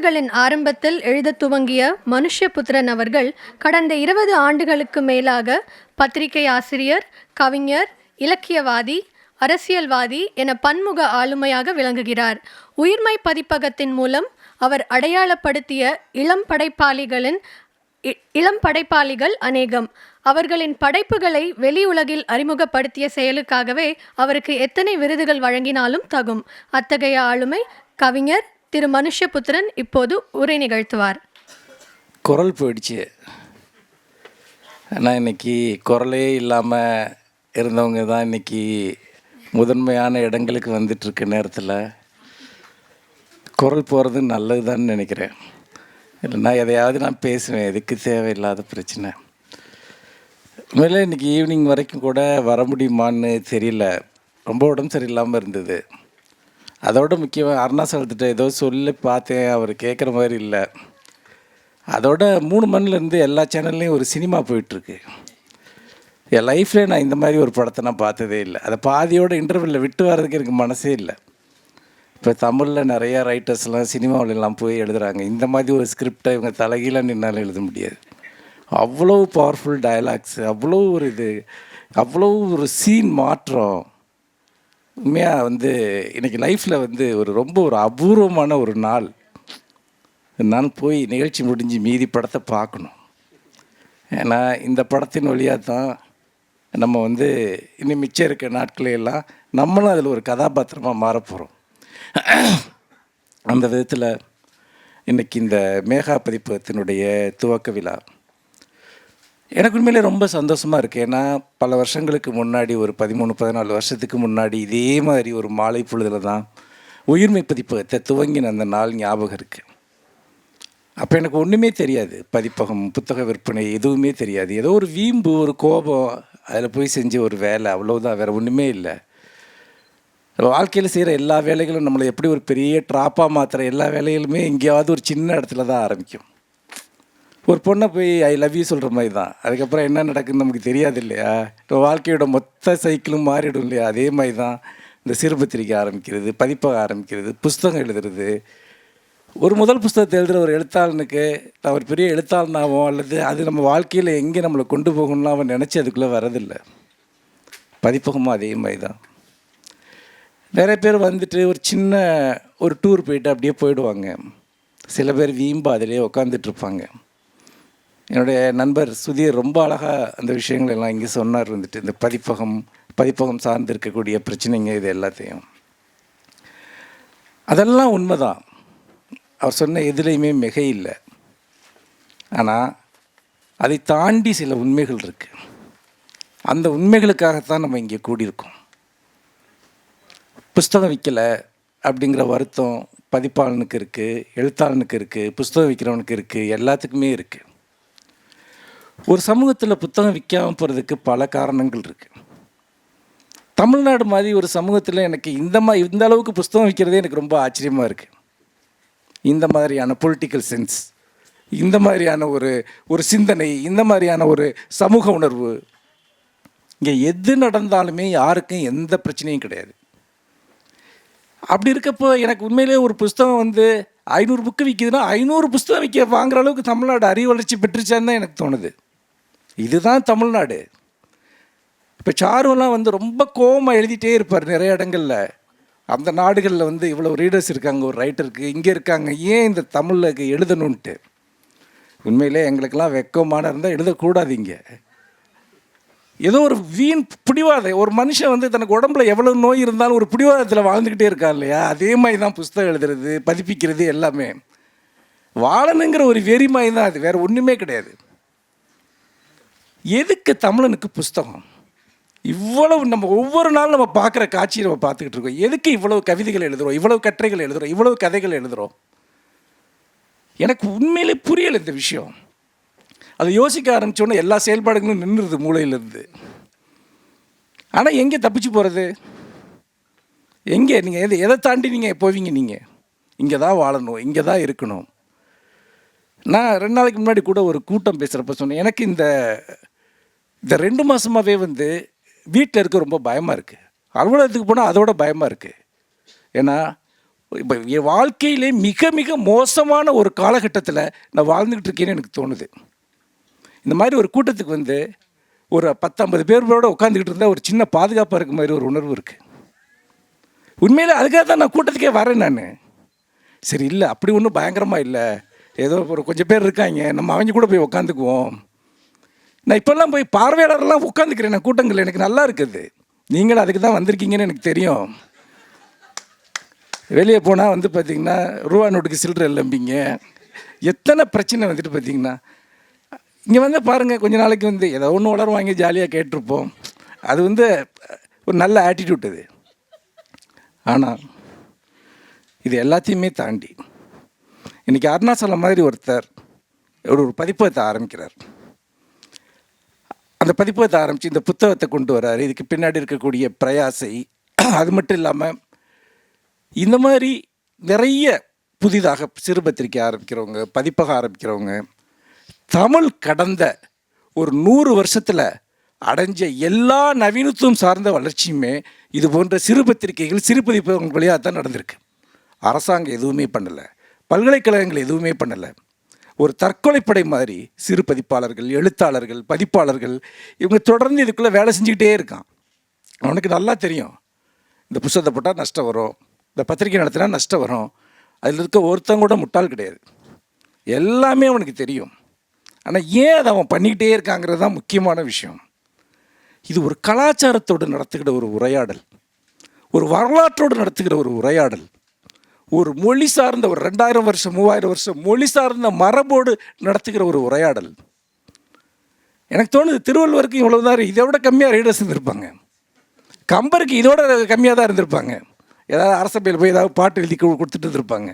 களின் ஆரம்பத்தில் எழுதத் துவங்கிய மனுஷ்யபுத்திரன் அவர்கள் கடந்த இருபது ஆண்டுகளுக்கு மேலாக பத்திரிகை ஆசிரியர் கவிஞர் இலக்கியவாதி அரசியல்வாதி என பன்முக ஆளுமையாக விளங்குகிறார். உயிர்மை பதிப்பகத்தின் மூலம் அவர் அடையாளப்படுத்திய இளம் படைப்பாளிகளின் இ- இளம் படைப்பாளிகள் அநேகம். அவர்களின் படைப்புகளை வெளி உலகில் அறிமுகப்படுத்திய செயலுக்காகவே அவருக்கு எத்தனை விருதுகள் வழங்கினாலும் தகும். அத்தகைய ஆளுமை கவிஞர் திரு மனுஷபுத்திரன் இப்போது உரை நிகழ்த்துவார். குரல் போயிடுச்சு. ஆனால் இன்னைக்கு குரலே இல்லாமல் இருந்தவங்க தான் இன்னைக்கு முதன்மையான இடங்களுக்கு வந்துட்டுருக்க நேரத்தில். குரல் போகிறது நல்லது நினைக்கிறேன். இல்லைன்னா எதையாவது நான் பேசுவேன். எதுக்கு தேவையில்லாத பிரச்சனை. மேலே இன்றைக்கி ஈவினிங் வரைக்கும் கூட வர முடியுமான்னு தெரியல. ரொம்ப உடம்பு சரியில்லாமல் இருந்தது. அதோட முக்கியமாக அருணாசலத்திட்ட ஏதோ சொல்லி பார்த்தேன் அவர் கேட்குற மாதிரி இல்லை. அதோட மூணு மணிலேருந்து எல்லா சேனல்லையும் ஒரு சினிமா போயிட்டுருக்கு. என் லைஃப்பில் நான் இந்த மாதிரி ஒரு படத்தை நான் பார்த்ததே இல்லை. அதை பாதியோட இன்டர்வியூவில் விட்டு வர்றதுக்கு எனக்கு மனசே இல்லை. இப்போ தமிழில் நிறையா ரைட்டர்ஸ்லாம் சினிமாவிலலாம் போய் எழுதுகிறாங்க இந்த மாதிரி ஒரு ஸ்கிரிப்டை இவங்க தலைகீழாக நின்னாலும் எழுத முடியாது. அவ்வளோ பவர்ஃபுல் டயலாக்ஸ் அவ்வளோ ஒரு இது அவ்வளோ ஒரு சீன் மாற்றம். உண்மையாக வந்து இன்றைக்கி லைஃப்பில் வந்து ஒரு ரொம்ப ஒரு அபூர்வமான ஒரு நாள். நான் போய் நிகழ்ச்சி முடிஞ்சு மீதி படத்தை பார்க்கணும். ஏன்னா இந்த படத்தின் வழியாக தான் நம்ம வந்து இன்னும் மிச்சம் இருக்க நாட்களையெல்லாம் நம்மளும் அதில் ஒரு கதாபாத்திரமாக மாறப்போகிறோம் அந்த விதத்தில் இன்றைக்கி இந்த மேகா பதிப்பகத்தினுடைய துவக்க விழா. எனக்கு உண்மையிலே ரொம்ப சந்தோஷமாக இருக்குது ஏன்னா பல வருஷங்களுக்கு முன்னாடி ஒரு பதிமூணு பதினாலு வருஷத்துக்கு முன்னாடி இதே மாதிரி ஒரு மாலை பொழுதில் தான் உயிர்மை பதிப்பகத்தை துவங்கின அந்த நாள் ஞாபகம் இருக்குது அப்போ எனக்கு ஒன்றுமே தெரியாது. பதிப்பகம் புத்தக விற்பனை எதுவுமே தெரியாது. ஏதோ ஒரு வீம்பு ஒரு கோபம் அதில் போய் செஞ்ச ஒரு வேலை அவ்வளோதான் வேறு ஒன்றுமே இல்லை. வாழ்க்கையில் செய்கிற எல்லா வேலைகளும் நம்மளை எப்படி ஒரு பெரிய ட்ராப்பாக மாற்றுற எல்லா வேலைகளுமே எங்கேயாவது ஒரு சின்ன இடத்துல தான் ஆரம்பிக்கும். ஒரு பொண்ணை போய் ஐ லவ் யூ சொல்கிற மாதிரி தான். அதுக்கப்புறம் என்ன நடக்குதுன்னு நமக்கு தெரியாது இல்லையா? இப்போ வாழ்க்கையோட மொத்த சைக்கிளும் மாறிடும் இல்லையா? அதே மாதிரி தான் இந்த சிறுபத்திரிக்கை ஆரம்பிக்கிறது பதிப்பக ஆரம்பிக்கிறது புஸ்தகம் எழுதுறது. ஒரு முதல் புஸ்தகத்தை எழுதுகிற ஒரு எழுத்தாளனுக்கு நான் ஒரு பெரிய எழுத்தாளனாவோ அல்லது அது நம்ம வாழ்க்கையில் எங்கே நம்மளை கொண்டு போகணும்னு அவன் நினச்சி அதுக்குள்ளே வரதில்லை பதிப்பகமும் அதே மாதிரி தான். நிறைய பேர் வந்துட்டு ஒரு சின்ன ஒரு டூர் போயிட்டு அப்படியே போயிடுவாங்க. சில பேர் வீம்பு அதிலே உட்காந்துட்ருப்பாங்க என்னுடைய நண்பர் சுதீர் ரொம்ப அழகாக அந்த விஷயங்கள் எல்லாம் இங்கே சொன்னார் வந்துட்டு. இந்த பதிப்பகம் பதிப்பகம் சார்ந்து இருக்கக்கூடிய பிரச்சனைங்க இது எல்லாத்தையும். அதெல்லாம் உண்மைதான். அவர் சொன்ன எதுலேயுமே மிகை இல்லை. ஆனால் அதை தாண்டி சில உண்மைகள் இருக்குது அந்த உண்மைகளுக்காகத்தான் நம்ம இங்கே கூடியிருக்கோம். புஸ்தகம் விற்கலை அப்படிங்கிற வருத்தம் பதிப்பாளனுக்கு இருக்குது எழுத்தாளனுக்கு இருக்குது புஸ்தகம் விற்கிறவனுக்கு இருக்குது எல்லாத்துக்குமே இருக்குது ஒரு சமூகத்தில் புத்தகம் விற்காமல் போகிறதுக்கு பல காரணங்கள் இருக்குது தமிழ்நாடு மாதிரி ஒரு சமூகத்தில் எனக்கு இந்த மாதிரி இந்த அளவுக்கு புஸ்தகம் விற்கிறதே எனக்கு ரொம்ப ஆச்சரியமாக இருக்குது இந்த மாதிரியான பொலிட்டிக்கல் சென்ஸ் இந்த மாதிரியான ஒரு ஒரு சிந்தனை இந்த மாதிரியான ஒரு சமூக உணர்வு. இங்கே எது நடந்தாலுமே யாருக்கும் எந்த பிரச்சனையும் கிடையாது. அப்படி இருக்கப்போ எனக்கு உண்மையிலே ஒரு புஸ்தகம் வந்து ஐநூறு புக்கு விற்கிதுன்னா ஐநூறு புஸ்தகம் விற்க வாங்குற அளவுக்கு தமிழ்நாடு அறிவு வளர்ச்சி பெற்றுச்சான்னு தான் எனக்கு தோணுது. இதுதான் தமிழ்நாடு. இப்போ சாருலாம் வந்து ரொம்ப கோவமாக எழுதிட்டே இருப்பார் நிறைய இடங்களில். அந்த நாடுகளில் வந்து இவ்வளோ ரீடர்ஸ் இருக்காங்க ஒரு ரைட்டருக்கு இங்கே இருக்காங்க ஏன் இந்த தமிழில் எழுதணுன்ட்டு உண்மையிலே எங்களுக்கெல்லாம் வெக்கமான இருந்தால் எழுதக்கூடாது இங்கே. ஏதோ ஒரு வீண் பிடிவாத ஒரு மனுஷன் வந்து தனக்கு உடம்புல எவ்வளோ நோய் இருந்தாலும் ஒரு பிடிவாதத்தில் வாழ்ந்துக்கிட்டே இருக்கான் இல்லையா? அதே மாதிரி தான் புஸ்தகம் எழுதுறது பதிப்பிக்கிறது எல்லாமே. வாழணுங்கிற ஒரு வெறி மாதிரி தான் அது. வேறு ஒன்றுமே கிடையாது. எதுக்கு தமிழனுக்கு புஸ்தகம்? இவ்வளவு நம்ம ஒவ்வொரு நாளும் நம்ம பார்க்குற காட்சியை நம்ம பார்த்துக்கிட்டு இருக்கோம். எதுக்கு இவ்வளவு கவிதைகள் எழுதுகிறோம் இவ்வளவு கட்டுரைகள் எழுதுகிறோம் இவ்வளவு கதைகள் எழுதுகிறோம் எனக்கு உண்மையிலே புரியலை இந்த விஷயம். அதை யோசிக்க ஆரம்பித்தோன்னே எல்லா செயல்பாடுகளும் நின்றுது மூளையிலேருந்து. ஆனால் எங்கே தப்பிச்சு போகிறது எங்கே? நீங்கள் எதை எதை தாண்டி நீங்கள் போவீங்க நீங்கள் இங்கே தான் வாழணும் இங்கே தான் இருக்கணும். நான் ரெண்டு நாளைக்கு முன்னாடி கூட ஒரு கூட்டம் பேசுகிறப்ப சொன்னேன் எனக்கு இந்த இந்த ரெண்டு மாதமாகவே வந்து வீட்டில் இருக்க ரொம்ப பயமாக இருக்குது அலுவலகத்துக்கு போனால் அதோட பயமாக இருக்குது ஏன்னா இப்போ என் வாழ்க்கையிலே மிக மிக மோசமான ஒரு காலகட்டத்தில் நான் வாழ்ந்துக்கிட்டு இருக்கேன்னு எனக்கு தோணுது. இந்த மாதிரி ஒரு கூட்டத்துக்கு வந்து ஒரு பத்தம்பது பேரோட உட்காந்துக்கிட்டு இருந்தால் ஒரு சின்ன பாதுகாப்பாக இருக்க மாதிரி ஒரு உணர்வு இருக்குது உண்மையில் அதுக்காக தான் நான் கூட்டத்துக்கே வரேன் நான். சரி இல்லை அப்படி ஒன்றும் பயங்கரமாக இல்லை. ஏதோ ஒரு கொஞ்சம் பேர் இருக்காங்க. நம்ம அவங்க கூட போய் உட்காந்துக்குவோம். நான் இப்போல்லாம் போய் பார்வையாளர்லாம் உட்காந்துக்கிறேன். நான் கூட்டங்கள் எனக்கு நல்லா இருக்குது. நீங்களும் அதுக்கு தான் வந்திருக்கீங்கன்னு எனக்கு தெரியும். வெளியே போனால் வந்து பார்த்தீங்கன்னா ரூபா நோட்டுக்கு சில்லறை இல்லம்பிங்க. எத்தனை பிரச்சனை வந்துட்டு பார்த்தீங்கன்னா இங்கே வந்து பாருங்கள் கொஞ்ச நாளைக்கு வந்து ஏதோ ஒன்று உளருவாங்க ஜாலியாக கேட்டிருப்போம். அது வந்து ஒரு நல்ல ஆட்டிடியூட் அது. ஆனால் இது எல்லாத்தையுமே தாண்டி இன்றைக்கி அருணாச்சலம் மாதிரி ஒருத்தர் ஒரு ஒரு பதிப்பகத்தை ஆரம்பிக்கிறார். அந்த பதிப்பகத்தை ஆரம்பித்து இந்த புத்தகத்தை கொண்டு வரார். இதுக்கு பின்னாடி இருக்கக்கூடிய பிரயாசை அது மட்டும் இல்லாமல் இந்த மாதிரி நிறைய புதிதாக சிறு பத்திரிக்கை ஆரம்பிக்கிறவங்க பதிப்பகம் ஆரம்பிக்கிறவங்க தமிழ் கடந்த ஒரு நூறு வருஷத்தில் அடைஞ்ச எல்லா நவீனத்துவம் சார்ந்த வளர்ச்சியுமே இது போன்ற சிறு பத்திரிகைகள் சிறு பதிப்பகங்கள் வழியாக தான் நடந்திருக்கு. அரசாங்கம் எதுவுமே பண்ணலை. பல்கலைக்கழகங்கள் எதுவுமே பண்ணலை. ஒரு தற்கொலைப்படை மாதிரி சிறு பதிப்பாளர்கள் எழுத்தாளர்கள் பதிப்பாளர்கள் இவங்க தொடர்ந்து இதுக்குள்ளே வேலை செஞ்சுக்கிட்டே இருக்கான். அவனுக்கு நல்லா தெரியும். இந்த புத்தகத்தை போட்டால் நஷ்டம் வரும். இந்த பத்திரிக்கை நடத்தினா நஷ்டம் வரும். அதில் இருக்க ஒருத்தங்க கூட முட்டாள் கிடையாது. எல்லாமே அவனுக்கு தெரியும். ஆனால் ஏன் அதை அவன் பண்ணிக்கிட்டே இருக்காங்கிறது தான் முக்கியமான விஷயம். இது ஒரு கலாச்சாரத்தோடு நடத்துகிற ஒரு உரையாடல். ஒரு வரலாற்றோடு நடத்துகிற ஒரு உரையாடல். ஒரு மொழி சார்ந்த ஒரு ரெண்டாயிரம் வருஷம் மூவாயிரம் வருஷம் மொழி சார்ந்த மரபோடு நடத்துகிற ஒரு உரையாடல். எனக்கு தோணுது திருவள்ளுவருக்கு இவ்வளோ தான் இதை விட கம்மியாக ரீடர்ஸ் இருந்திருப்பாங்க. கம்பருக்கு இதோட கம்மியாக தான் இருந்திருப்பாங்க. ஏதாவது அரசபையில் போய் ஏதாவது பாட்டு எழுதி கொடுத்துட்டு இருந்திருப்பாங்க.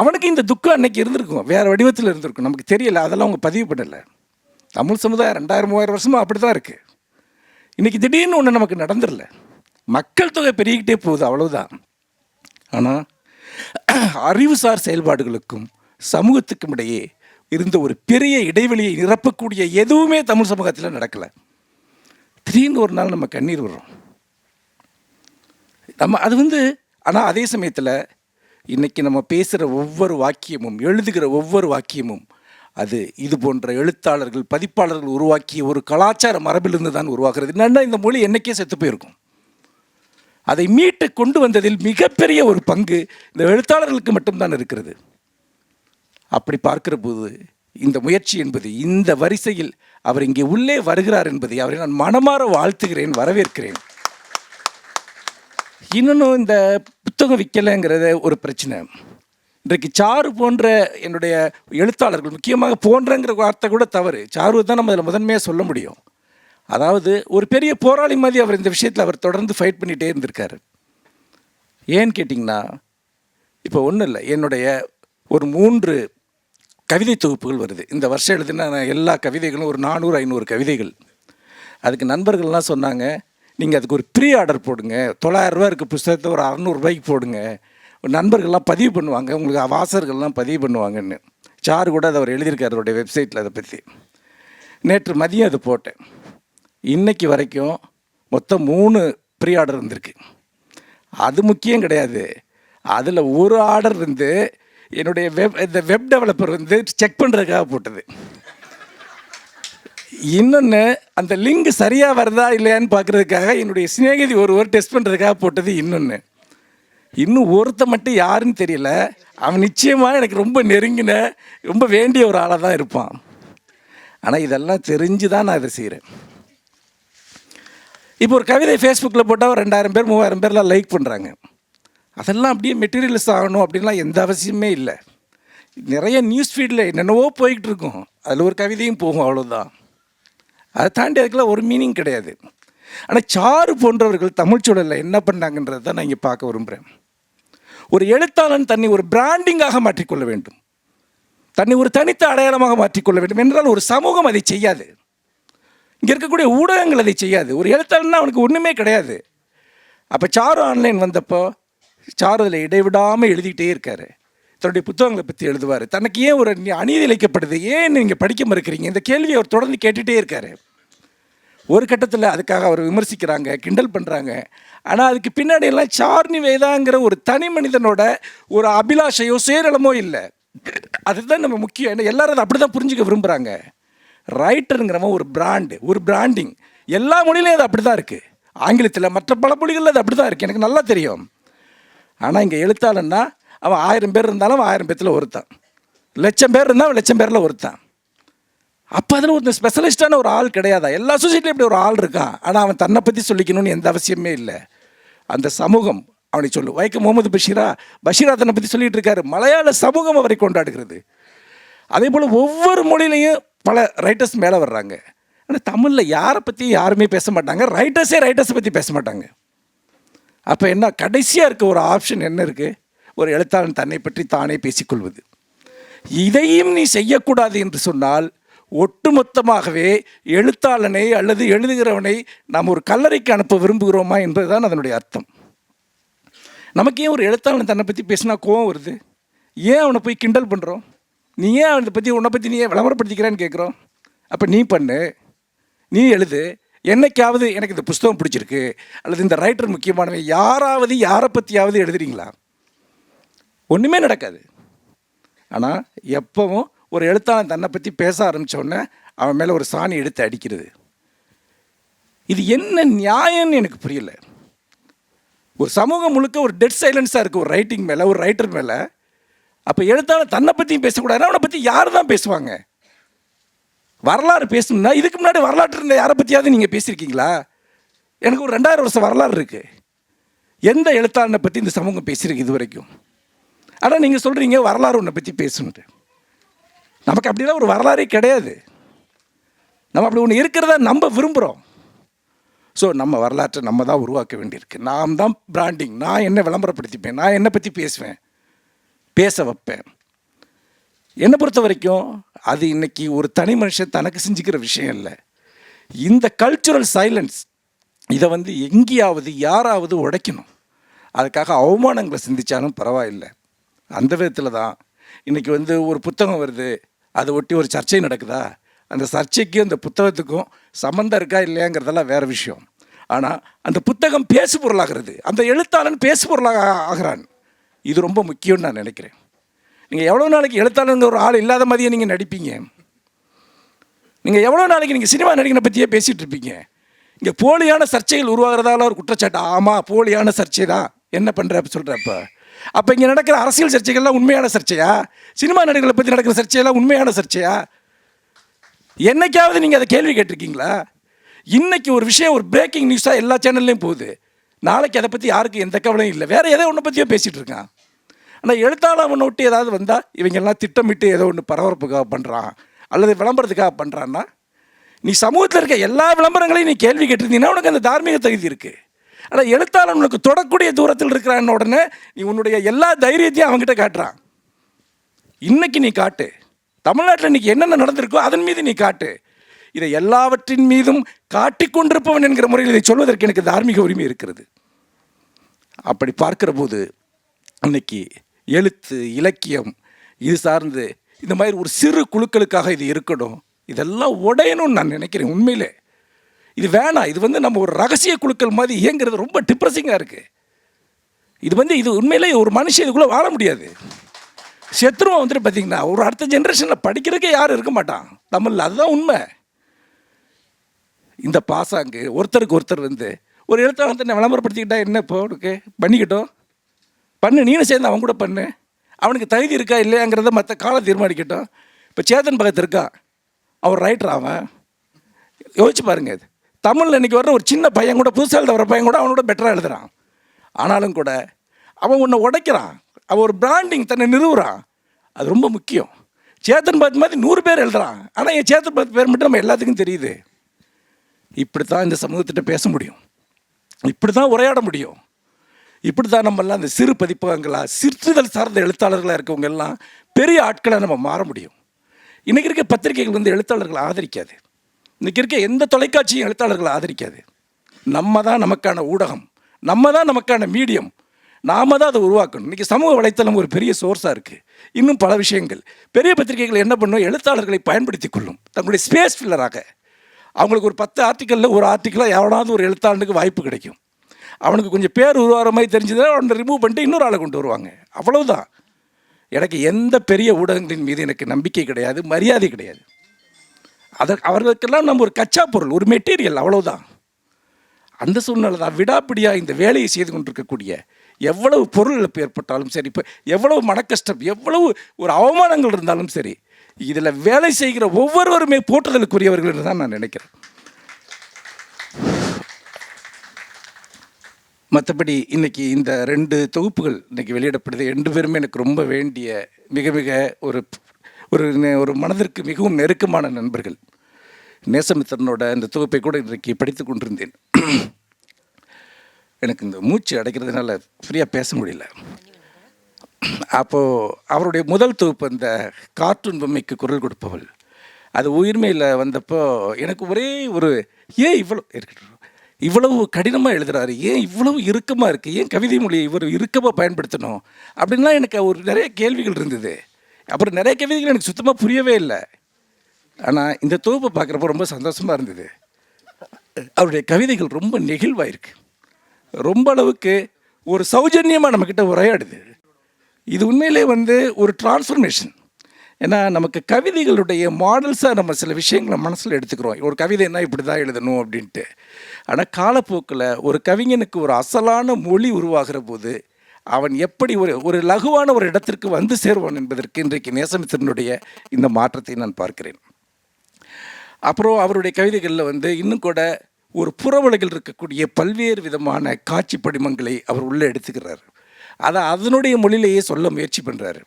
அவனுக்கு இந்த துக்கம் அன்னைக்கு இருந்திருக்கும். வேறு வடிவத்தில் இருந்திருக்கும். நமக்கு தெரியல. அதெல்லாம் அவங்க பதிவு பண்ணலை தமிழ் சமுதாயம் ரெண்டாயிரம் மூவாயிரம் வருஷமாக அப்படி தான் இருக்குது இன்றைக்கி திடீர்னு ஒன்று நமக்கு நடந்துடல. மக்கள் தொகை பெருகிக்கிட்டே போகுது அவ்வளவுதான். ஆனால் அறிவுசார் செயல்பாடுகளுக்கும் சமூகத்துக்கும் இடையே இருந்த ஒரு பெரிய இடைவெளியை நிரப்பக்கூடிய எதுவுமே தமிழ் சமூகத்தில் நடக்கலை. திடீர்னு ஒரு நாள் நம்ம கண்ணீர் விடுறோம். நம்ம அது வந்து ஆனால் அதே சமயத்தில் இன்றைக்கி நம்ம பேசுகிற ஒவ்வொரு வாக்கியமும் எழுதுகிற ஒவ்வொரு வாக்கியமும் அது இது போன்ற எழுத்தாளர்கள் பதிப்பாளர்கள் உருவாக்கிய ஒரு கலாச்சார மரபிலிருந்து தான் உருவாகிறது. என்னென்னா இந்த மொழி என்னைக்கே செத்து போயிருக்கும். அதை மீட்டு கொண்டு வந்ததில் மிகப்பெரிய ஒரு பங்கு இந்த எழுத்தாளர்களுக்கு மட்டும்தான் இருக்கிறது. அப்படி பார்க்கிற போது இந்த முயற்சி என்பது இந்த வரிசையில் அவர் இங்கே உள்ளே வருகிறார் என்பதை அவரை நான் மனமாற வாழ்த்துகிறேன் வரவேற்கிறேன். இன்னொன்று இந்த புத்தகம் விற்கலைங்கிறத ஒரு பிரச்சனை. இன்றைக்கு சாரு போன்ற என்னுடைய எழுத்தாளர்கள் முக்கியமாக போன்றங்கிற வார்த்தை கூட தவறு. சாரு தான் நம்ம அதில் முதன்மையாக சொல்ல முடியும். அதாவது ஒரு பெரிய போராளி மாதிரி அவர் இந்த விஷயத்தில் அவர் தொடர்ந்து ஃபைட் பண்ணிகிட்டே இருந்திருக்காரு. ஏன்னு கேட்டிங்கன்னா இப்போ ஒன்றும் இல்லை. என்னுடைய ஒரு மூன்று கவிதை தொகுப்புகள் வருது. இந்த வருஷம் எழுதின எல்லா கவிதைகளும் ஒரு நானூறு ஐநூறு கவிதைகள். அதுக்கு நண்பர்கள்லாம் சொன்னாங்க நீங்கள் அதுக்கு ஒரு ப்ரீ ஆர்டர் போடுங்க. தொள்ளாயிரரூபா இருக்க புஸ்தகத்தை ஒரு அறநூறுபாய்க்கு போடுங்க. நண்பர்கள்லாம் பதிவு பண்ணுவாங்க. உங்களுக்கு வாசகர்கள்லாம் பதிவு பண்ணுவாங்கன்னு. சார் கூட அதை அவர் எழுதியிருக்கார் அவருடைய வெப்சைட்டில் அதை பற்றி நேற்று மதியம் அது போட்டேன். இன்னைக்கு வரைக்கும் மொத்தம் மூணு ப்ரீ ஆர்டர் வந்திருக்கு அது முக்கியம் கிடையாது. அதில் ஒரு ஆர்டர் வந்து என்னுடைய வெப் இந்த வெப் டெவலப்பர் வந்து செக் பண்ணுறதுக்காக போட்டது. இன்னொன்று அந்த லிங்க் சரியாக வருதா இல்லையான்னு பார்க்குறதுக்காக என்னுடைய சிநேகிதி ஒருவர் டெஸ்ட் பண்ணுறதுக்காக போட்டது இன்னொன்று இன்னும் ஒருத்த மட்டும் யாருன்னு தெரியல. அவன் நிச்சயமாக எனக்கு ரொம்ப நெருங்கின ரொம்ப வேண்டிய ஒரு ஆளாக தான் இருப்பான். ஆனால் இதெல்லாம் தெரிஞ்சு தான் நான் இதை செய்கிறேன் இப்போ ஒரு கவிதை ஃபேஸ்புக்கில் போட்டால் ஒரு ரெண்டாயிரம் பேர் மூவாயிரம் பேர்லாம் லைக் பண்ணுறாங்க அதெல்லாம் அப்படியே மெட்டீரியல்ஸ் ஆகணும் அப்படின்லாம் எந்த அவசியமே இல்லை. நிறைய நியூஸ் ஃபீடில் என்னென்னவோ போய்கிட்டு இருக்கும். அதில் ஒரு கவிதையும் போகும் அவ்வளோதான் அதை தாண்டி அதுக்கெல்லாம் ஒரு மீனிங் கிடையாது. ஆனால் சாரு போன்றவர்கள் தமிழ் சூழலில் என்ன பண்ணாங்கன்றதை தான் நான் இங்கே பார்க்க விரும்புகிறேன் ஒரு எழுத்தாளன் தன்னை ஒரு பிராண்டிங்காக மாற்றிக்கொள்ள வேண்டும். தன்னை ஒரு தனித்த அடையாளமாக மாற்றிக்கொள்ள வேண்டும் என்றால் ஒரு சமூகம் அதை செய்யாது. இங்கே இருக்கக்கூடிய ஊடகங்கள் அதை செய்யாது. ஒரு எழுத்தாளன்னா அவனுக்கு ஒன்றுமே கிடையாது. அப்போ சாரு ஆன்லைன் வந்தப்போ சாரு அதில் இடைவிடாமல் எழுதிக்கிட்டே இருக்காரு. தன்னுடைய புத்தகங்களை பற்றி எழுதுவார். தனக்கு ஏன் ஒரு அநீதி இழைக்கப்படுது? ஏன் நீங்கள் படிக்க மறுக்கிறீங்க? இந்த கேள்வியை அவர் தொடர்ந்து கேட்டுகிட்டே இருக்காரு. ஒரு கட்டத்தில் அதுக்காக அவர் விமர்சிக்கிறாங்க கிண்டல் பண்ணுறாங்க ஆனால் அதுக்கு பின்னாடியெல்லாம் சார்னி வேதாங்கிற ஒரு தனி மனிதனோட ஒரு அபிலாஷையோ சுயநலமோ இல்லை. அதுதான் நம்ம முக்கியம். ஏன்னா எல்லாரும் அதை அப்படி தான் புரிஞ்சுக்க விரும்புகிறாங்க ரைட்டருங்கிறவன் ஒரு பிராண்டு ஒரு பிராண்டிங் எல்லா மொழியிலையும் அது அப்படி தான் இருக்குது ஆங்கிலத்தில் மற்ற பல மொழிகளில் அது அப்படி தான் இருக்குது எனக்கு நல்லா தெரியும். ஆனால் இங்கே எழுத்தாளன்னா அவன் ஆயிரம் பேர் இருந்தாலும் அவன் ஆயிரம் பேர்த்தில் ஒருத்தான். லட்சம் பேர் இருந்தால் அவன் லட்சம் பேரில் ஒருத்தான். அப்போ அதில் ஒரு ஸ்பெஷலிஸ்டான ஒரு ஆள் கிடையாதா? எல்லா சொசைட்டிலையும் இப்படி ஒரு ஆள் இருக்கான் ஆனால் அவன் தன்னை பற்றி சொல்லிக்கணும்னு எந்த அவசியமே இல்லை. அந்த சமூகம் அவனை சொல்லு. வைக்கம் முகமது பஷீரா பஷீரா தன்னை பற்றி சொல்லிட்டு இருக்காரு. மலையாள சமூகம் அவரை கொண்டாடுகிறது. அதே போல் ஒவ்வொரு மொழியிலையும் பல ரைட்டர்ஸ் மேலே வர்றாங்க. ஆனால் தமிழில் யாரை பற்றி யாருமே பேச மாட்டாங்க. ரைட்டர்ஸே ரைட்டர்ஸை பற்றி பேச மாட்டாங்க. அப்போ என்ன கடைசியாக இருக்க ஒரு ஆப்ஷன் என்ன இருக்குது ஒரு எழுத்தாளன் தன்னை பற்றி தானே பேசிக்கொள்வது. இதையும் நீ செய்யக்கூடாது என்று சொன்னால் ஒட்டுமொத்தமாகவே எழுத்தாளனை அல்லது எழுதுகிறவனை நாம் ஒரு கல்லறைக்கு அனுப்ப விரும்புகிறோமா என்பதுதான் அதனுடைய அர்த்தம். நமக்கு ஏன் ஒரு எழுத்தாளன் தன்னை பற்றி பேசினா கோவம் வருது? ஏன் அவனை போய் கிண்டல் பண்ணுறோம் நீ ஏன் அவனை பற்றி உன்னை பற்றி நீ ஏன் விளம்பரப்படுத்திக்கிறான்னு கேட்குறோம் அப்போ நீ பண்ணு நீ எழுது என்னைக்காவது எனக்கு இந்த புஸ்தகம் பிடிச்சிருக்கு அல்லது இந்த ரைட்டர் முக்கியமானவன் யாராவது யாரை பற்றியாவது எழுதுறீங்களா? ஒன்றுமே நடக்காது. ஆனால் எப்பவும் ஒரு எழுத்தாளன் தன்னை பற்றி பேச ஆரம்பிச்ச உடனே அவன் மேலே ஒரு சாணி எடுத்து அடிக்கிறது. இது என்ன நியாயம்னு எனக்கு புரியல. ஒரு சமூகம் முழுக்க ஒரு டெட் சைலன்ஸாக இருக்குது ஒரு ரைட்டிங் மேலே ஒரு ரைட்டர் மேலே. அப்போ எழுத்தாளர் தன்னை பற்றியும் பேசக்கூடாதுன்னா அவனை பற்றி யார் தான் பேசுவாங்க? வரலாறு பேசணும்னா இதுக்கு முன்னாடி வரலாற்று இருந்த யாரை பற்றியாவது நீங்கள் பேசியிருக்கீங்களா எனக்கு ஒரு ரெண்டாயிரம் வருஷம் வரலாறு இருக்குது எந்த எழுத்தாளனை பற்றி இந்த சமூகம் பேசியிருக்கு இது வரைக்கும் ஆனால் நீங்கள் சொல்கிறீங்க வரலாறு ஒன்றை பற்றி பேசணுன்ட்டு நமக்கு அப்படிலாம் ஒரு வரலாறே கிடையாது. நம்ம அப்படி ஒன்று இருக்கிறத நம்ம விரும்புகிறோம் ஸோ நம்ம வரலாற்றை நம்ம தான் உருவாக்க வேண்டியிருக்கு. நாம் தான் பிராண்டிங் நான் என்ன விளம்பரப்படுத்திப்பேன்? நான் என்னை பற்றி பேசுவேன்? பேச வைப்பேன். என்னை பொறுத்த வரைக்கும் அது இன்னைக்கு ஒரு தனி மனுஷன் தனக்கு செஞ்சுக்கிற விஷயம் இல்லை. இந்த கல்ச்சுரல் சைலன்ஸ் இதை வந்து எங்கேயாவது யாராவது உடைக்கணும். அதுக்காக அவமானங்களை சிந்திச்சாலும் பரவாயில்லை. அந்த விதத்தில் தான் இன்றைக்கி வந்து ஒரு புத்தகம் வருது. அதை ஒட்டி ஒரு சர்ச்சை நடக்குதா? அந்த சர்ச்சைக்கும் அந்த புத்தகத்துக்கும் சம்மந்தம் இருக்கா இல்லையாங்கிறதெல்லாம் வேறு விஷயம். ஆனால் அந்த புத்தகம் பேசு பொருளாகிறது அந்த எழுத்தாளன் பேசு பொருளாக ஆகிறான். இது ரொம்ப முக்கியம்னு நான் நினைக்கிறேன். நீங்கள் எவ்வளோ நாளைக்கு எழுத்தாளனுங்கிற ஒரு ஆள் இல்லாத மாதிரியே நீங்கள் நடிப்பீங்க? நீங்கள் எவ்வளோ நாளைக்கு நீங்கள் சினிமா நடிகனை பற்றியே பேசிகிட்டு இருப்பீங்க? இங்கே போலியான சர்ச்சைகள் உருவாகிறதால ஒரு குற்றச்சாட்டு. ஆமாம் போலியான சர்ச்சை தான் என்ன பண்ணுற அப்படி சொல்கிறப்ப அப்போ இங்கே நடக்கிற அரசியல் சர்ச்சைகள்லாம் உண்மையான சர்ச்சையா? சினிமா நடிகர்களை பற்றி நடக்கிற சர்ச்சையெல்லாம் உண்மையான சர்ச்சையா? என்னைக்காவது நீங்கள் அதை கேள்வி கேட்டிருக்கீங்களா? இன்றைக்கி ஒரு விஷயம் ஒரு பிரேக்கிங் நியூஸாக எல்லா சேனல்லையும் போகுது. நாளைக்கு அதை பற்றி யாருக்கும் எந்த கவலையும் இல்லை. வேறு எதை ஒன்றை பற்றியோ பேசிகிட்டு இருக்கான். ஆனால் எழுத்தாளர் ஒன்று விட்டு ஏதாவது வந்தால் இவங்கெல்லாம் திட்டமிட்டு ஏதோ ஒன்று பரபரப்புக்காக பண்ணுறான் அல்லது விளம்பரத்துக்காக பண்ணுறான்னா நீ சமூகத்தில் இருக்க எல்லா விளம்பரங்களையும் நீ கேள்வி கேட்டிருந்தீங்கன்னா உனக்கு அந்த தார்மீக தகுதி இருக்குது ஆனால் எழுத்தாளன் உனக்கு தொடக்கூடிய தூரத்தில் இருக்கிறான்னு உடனே நீ உன்னுடைய எல்லா தைரியத்தையும் அவங்ககிட்ட காட்டுறான். இன்னைக்கு நீ காட்டு. தமிழ்நாட்டில் இன்றைக்கி என்னென்ன நடந்திருக்கோ அதன் மீது நீ காட்டு. இதை எல்லாவற்றின் மீதும் காட்டிக்கொண்டிருப்பவன் என்கிற முறையில் இதை சொல்வதற்கு எனக்கு தார்மீக உரிமை இருக்கிறது. அப்படி பார்க்கிற போது இன்னைக்கு எழுத்து இலக்கியம் இது சார்ந்து இந்த மாதிரி ஒரு சிறு குழுக்களுக்காக இது இருக்கணும். இதெல்லாம் உடையணும்னு நான் நினைக்கிறேன் உண்மையிலே. இது வேணாம். இது வந்து நம்ம ஒரு ரகசிய குழுக்கள் மாதிரி இயங்குறது ரொம்ப டிப்ரெசிங்காக இருக்குது இது வந்து இது உண்மையிலே ஒரு மனுஷன் இதுக்குள்ளே வாழ முடியாது. செத்துருவம் வந்துட்டு பார்த்தீங்கன்னா ஒரு அடுத்த ஜென்ரேஷனில் படிக்கிறதுக்கே யாரும் இருக்க மாட்டான். தமிழில் அதுதான் உண்மை. இந்த பாசாங்கு ஒருத்தருக்கு ஒருத்தர் வந்து ஒரு எழுத்தாளர் வந்து என்ன விளம்பரப்படுத்திக்கிட்டா என்ன இப்போ உனக்கு? பண்ணிக்கிட்டோம். பண்ணு நீனும் சேர்ந்து அவன் கூட பண்ணு. அவனுக்கு தகுதி இருக்கா இல்லையாங்கிறத மற்ற காலம் தீர்மானிக்கட்டும். இப்போ சேதன் பகத் இருக்கான் அவன் ரைட்டர் அவன்? யோசிச்சு பாருங்க இது. தமிழில் இன்றைக்கி வர்ற ஒரு சின்ன பையன் கூட புதுசாக எழுத வர பையன் கூட அவனோட பெட்டராக எழுதுறான். ஆனாலும் கூட அவன் உன்னை உடைக்கிறான். அவன் ஒரு பிராண்டிங் தன்னை நிறுவுறான். அது ரொம்ப முக்கியம். சேத்தன் பாத் மாதிரி நூறு பேர் எழுதுறான். ஆனால் என் சேத்தன் பாத் பேர் மட்டும் நம்ம எல்லாத்துக்கும் தெரியுது. இப்படி தான் இந்த சமூகத்திட்ட பேச முடியும். இப்படி தான் உரையாட முடியும். இப்படி தான் நம்மெல்லாம் இந்த சிறு பதிப்பகங்களா சிற்றுதல் சார்ந்த எழுத்தாளர்களாக இருக்கவங்க எல்லாம் பெரிய ஆட்களாக நம்ம மாற முடியும். இன்றைக்கி இருக்க பத்திரிகைகள் வந்து எழுத்தாளர்களை ஆதரிக்காது. இன்றைக்கி இருக்க எந்த தொலைக்காட்சியும் எழுத்தாளர்களை ஆதரிக்காது. நம்ம தான் நமக்கான ஊடகம். நம்ம தான் நமக்கான மீடியம். நாம தான் அதை உருவாக்கணும். இன்றைக்கி சமூக வலைத்தளம் ஒரு பெரிய சோர்ஸாக இருக்குது இன்னும் பல விஷயங்கள். பெரிய பத்திரிகைகள் என்ன பண்ணும்? எழுத்தாளர்களை பயன்படுத்தி கொள்ளும். தங்களுடைய ஸ்பேஸ் ஃபில்லராக அவங்களுக்கு ஒரு பத்து ஆர்டிக்கலில் ஒரு ஆர்டிக்கலாக எவனாவது ஒரு எழுத்தாளனுக்கு வாய்ப்பு கிடைக்கும். அவனுக்கு கொஞ்சம் பேர் உருவாகிற மாதிரி தெரிஞ்சதுன்னா அவனை ரிமூவ் பண்ணிட்டு இன்னொரு ஆளை கொண்டு வருவாங்க. அவ்வளவுதான். எனக்கு எந்த பெரிய ஊடகங்களின் மீது எனக்கு நம்பிக்கை கிடையாது மரியாதை கிடையாது. அதற்கு அவர்களுக்கெல்லாம் நம்ம ஒரு கச்சா பொருள் ஒரு மெட்டீரியல் அவ்வளோதான் அந்த சூழ்நிலை தான் விடாப்பிடியாக இந்த வேலையை செய்து கொண்டிருக்கக்கூடிய எவ்வளவு பொருள் இழப்பு ஏற்பட்டாலும் சரி இப்போ எவ்வளவு மனக்கஷ்டம் எவ்வளவு ஒரு அவமானங்கள் இருந்தாலும் சரி இதில் வேலை செய்கிற ஒவ்வொருவருமே போற்றுதலுக்குரியவர்கள் என்று தான் நான் நினைக்கிறேன். மற்றபடி இன்றைக்கி இந்த ரெண்டு தொகுப்புகள் இன்றைக்கி வெளியிடப்படுது. ரெண்டு பேருமே எனக்கு ரொம்ப வேண்டிய மிக மிக ஒரு ஒரு ஒரு மனதிற்கு மிகவும் நெருக்கமான நண்பர்கள். நேசமித்திரனோட இந்த தொகுப்பை கூட இன்றைக்கு படித்து கொண்டிருந்தேன். எனக்கு இந்த மூச்சு அடைக்கிறதுனால ஃப்ரீயாக பேச முடியல. அப்போது அவருடைய முதல் தொகுப்பு அந்த கார்ட்டூன் பொம்மைக்கு குரல் கொடுப்பவள். அது உயிர்மையில் வந்தப்போ எனக்கு ஒரே ஒரு ஏன் இவ்வளோ இருக்கட்டும் இவ்வளவு கடினமாக எழுதுகிறாரு ஏன் இவ்வளவு இறுக்கமாக இருக்குது ஏன் கவிதை மொழியை இவர் இறுக்கமாக பயன்படுத்தணும்? அப்படின்லாம் எனக்கு ஒரு நிறைய கேள்விகள் இருந்தது. அப்புறம் நிறைய கவிதைகள் எனக்கு சுத்தமாக புரியவே இல்லை. ஆனால் இந்த தொகுப்பை பார்க்குறப்போ ரொம்ப சந்தோஷமாக இருந்தது. அவருடைய கவிதைகள் ரொம்ப நெகிழ்வாக இருக்கு ரொம்ப அளவுக்கு ஒரு சௌஜன்யமாக நம்மக்கிட்ட உரையாடுது. இது உண்மையிலே வந்து ஒரு டிரான்ஸ்ஃபர்மேஷன் ஏன்னா நமக்கு கவிதைகளுடைய மாடல்ஸாக நம்ம சில விஷயங்களை மனசில் எடுத்துக்கிறோம். ஒரு கவிதைன்னா இப்படி தான் எழுதணும் அப்படின்ட்டு. ஆனால் காலப்போக்கில் ஒரு கவிஞனுக்கு ஒரு அசலான மொழி உருவாகிற போது அவன் எப்படி ஒரு ஒரு லகுவான ஒரு இடத்திற்கு வந்து சேருவான் என்பதற்கு இன்றைக்கு நேசமித்திரனுடைய இந்த மாற்றத்தை நான் பார்க்கிறேன். அப்புறம் அவருடைய கவிதைகளில் வந்து இன்னும் கூட ஒரு புறவுலகில் இருக்கக்கூடிய பல்வேறு விதமான காட்சி படிமங்களை அவர் உள்ளே எடுத்துக்கிறார். அதை அதனுடைய மொழியிலேயே சொல்ல முயற்சி பண்ணுறாரு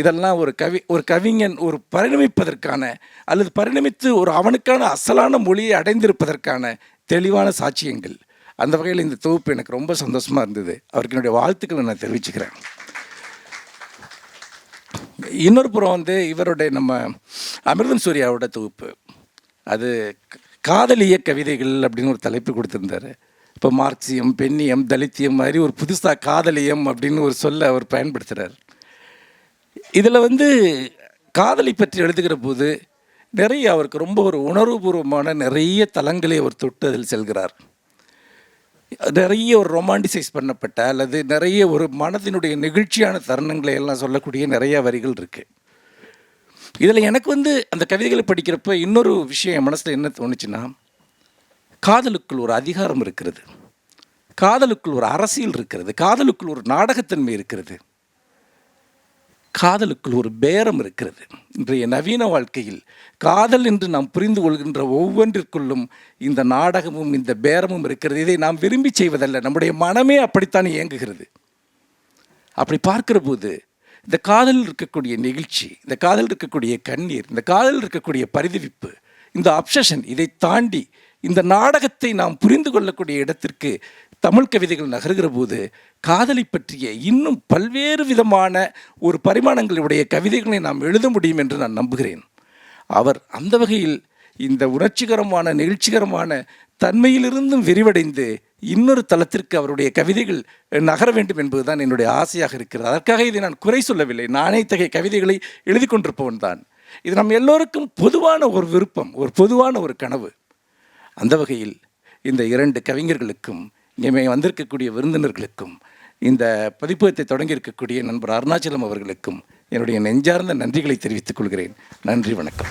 இதெல்லாம் ஒரு கவி ஒரு கவிஞன் ஒரு பரிணமிப்பதற்கான அல்லது பரிணமித்து ஒரு அவனுக்கான அசலான மொழியை அடைந்திருப்பதற்கான தெளிவான சாட்சியங்கள். அந்த வகையில் இந்த தொகுப்பு எனக்கு ரொம்ப சந்தோஷமாக இருந்தது. அவருக்கு என்னுடைய வாழ்த்துக்களை நான் தெரிவிச்சுக்கிறேன். இன்னொரு புறம் வந்து இவருடைய நம்ம அமிர்தம் சூர்யாவோட தொகுப்பு. அது காதலிய கவிதைகள் அப்படின்னு ஒரு தலைப்பு கொடுத்துருந்தாரு. இப்போ மார்க்சியம் பெண்ணியம் தலித்தியம் மாதிரி ஒரு புதுசாக காதலியம் அப்படின்னு ஒரு சொல்ல அவர் பயன்படுத்துகிறார் இதில் வந்து காதலை பற்றி எழுதுகிற போது நிறைய அவருக்கு ரொம்ப ஒரு உணர்வுபூர்வமான நிறைய தலங்களை அவர் தொட்டு அதில் செல்கிறார். நிறைய ஒரு ரொமான்டிசைஸ் பண்ணப்பட்ட அல்லது நிறைய ஒரு மனதினுடைய நெகிழ்ச்சியான தருணங்களை எல்லாம் சொல்லக்கூடிய நிறைய வரிகள் இருக்குது இதில் எனக்கு வந்து அந்த கவிதைகளை படிக்கிறப்ப இன்னொரு விஷயம் என் மனசில் என்ன தோணுச்சுன்னா காதலுக்குள் ஒரு அதிகாரம் இருக்கிறது. காதலுக்குள் ஒரு அரசியல் இருக்கிறது. காதலுக்குள் ஒரு நாடகத்தன்மை இருக்கிறது. காதலுக்குள் ஒரு பேரம் இருக்கிறது. இன்றைய நவீன வாழ்க்கையில் காதல் என்று நாம் புரிந்து கொள்கின்ற ஒவ்வொன்றிற்குள்ளும் இந்த நாடகமும் இந்த பேரமும் இருக்கிறது. இதை நாம் விரும்பி செய்வதல்ல. நம்முடைய மனமே அப்படித்தான் இயங்குகிறது. அப்படி பார்க்கிற போது இந்த காதலில் இருக்கக்கூடிய நெகிழ்ச்சி இந்த காதலில் இருக்கக்கூடிய கண்ணீர் இந்த காதலில் இருக்கக்கூடிய பரிதவிப்பு இந்த அப்சஷன் இதை தாண்டி இந்த நாடகத்தை நாம் புரிந்து கொள்ளக்கூடிய இடத்திற்கு தமிழ் கவிதைகள் நகர்கிற போது காதலை பற்றிய இன்னும் பல்வேறு விதமான ஒரு பரிமாணங்களுடைய கவிதைகளை நாம் எழுத முடியும் என்று நான் நம்புகிறேன். அவர் அந்த வகையில் இந்த உணர்ச்சிகரமான நெகிழ்ச்சிகரமான தன்மையிலிருந்தும் விரிவடைந்து இன்னொரு தளத்திற்கு அவருடைய கவிதைகள் நகர வேண்டும் என்பதுதான் என்னுடைய ஆசையாக இருக்கிறது. அதற்காக இதை நான் குறை சொல்லவில்லை. நானே இத்தகைய கவிதைகளை எழுதி கொண்டிருப்பவன் தான். இது நம் எல்லோருக்கும் பொதுவான ஒரு விருப்பம் ஒரு பொதுவான ஒரு கனவு. அந்த வகையில் இந்த இரண்டு கவிஞர்களுக்கும் இங்கே வந்திருக்கக்கூடிய விருந்தினர்களுக்கும் இந்த பதிப்பகத்தை தொடங்கியிருக்கக்கூடிய நண்பர் அருணாச்சலம் அவர்களுக்கும் என்னுடைய நெஞ்சார்ந்த நன்றிகளை தெரிவித்துக் கொள்கிறேன். நன்றி வணக்கம்.